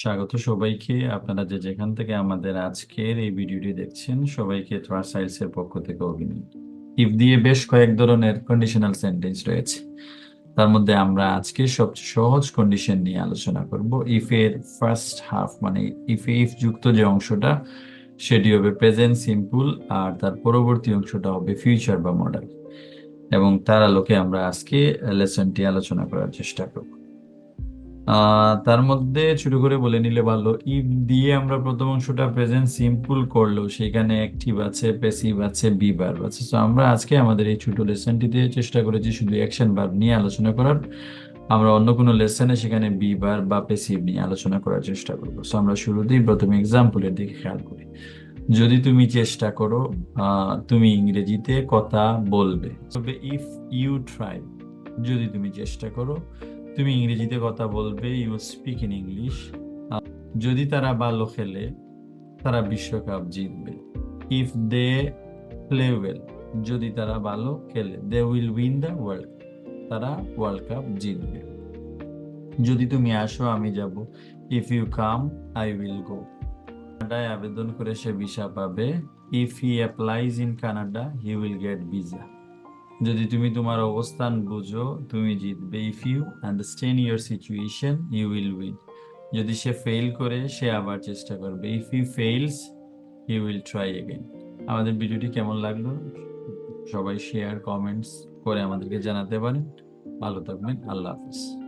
স্বাগত সবাইকে। আপনারা যে যেখান থেকে আমাদের আজকের এই ভিডিওটি দেখছেন, সবাইকে ট্রাস সাইলস এর পক্ষ থেকে অভিনন্দন। ইফ দিয়ে বেশ কয়েক ধরনের কন্ডিশনাল সেন্টেন্স রয়েছে। তার মধ্যে আমরা আজকে সবচেয়ে সহজ কন্ডিশন নিয়ে আলোচনা করব। ইফ এর ফার্স্ট হাফ মানে ইফ ইফ যুক্ত যে অংশটা, সেটি হবে প্রেজেন্ট সিম্পল আর তার পরবর্তী অংশটা হবে ফিউচার বা মডেল এবং তার আলোকে আমরা আজকে লেসনটি আলোচনা করার চেষ্টা করব। তার মধ্যে ছোট করে বলে নিলে ভালো। ইফ দিয়ে আমরা প্রথম অংশটা প্রেজেন্ট সিম্পল করলেও সেখানে অ্যাক্টিভ আছে প্যাসিভ আছে বি ভার্ব আছে। তো আমরা আজকে আমাদের এই ছোট লেসনটিতে চেষ্টা করেছি শুধু অ্যাকশন ভার্ব নিয়ে আলোচনা করার। আমরা অন্য কোনো লেসনে সেখানে বি ভার্ব বা প্যাসিভ নিয়ে আলোচনা করার চেষ্টা করব। সো আমরা শুরুতেই প্রথমে এক্সাম্পলের দিকে খেয়াল করি। যদি তুমি চেষ্টা করো তুমি ইংরেজিতে কথা বলবে। তবে ইফ ইউ ট্রাই যদি তুমি চেষ্টা করো তুমি ইংরেজিতে কথা বলবে ইউ স্পিক ইন ইংলিশ যদি তারা ভালো খেলে, তারা বিশ্বকাপ জিতবে। ইফ দে প্লে ওয়েল যদি তারা ভালো খেলে they will win the world তারা ওয়ার্ল্ড কাপ জিতবে। যদি তুমি আসো, আমি যাব। If you come I will go কানাডায় আবেদন করে সে ভিসা পাবে। If he applies in Canada he will get visa যদি তুমি তোমার অবস্থান বুঝো, তুমি জিতবে। If you understand your situation you will win যদি সে ফেল করে, সে আবার চেষ্টা করবে। If you fails you will try again আমাদের ভিডিওটি কেমন লাগল? সবাই শেয়ার কমেন্টস করে আমাদেরকে জানাতে পারেন। ভালো থাকবেন। আল্লাহ হাফিজ।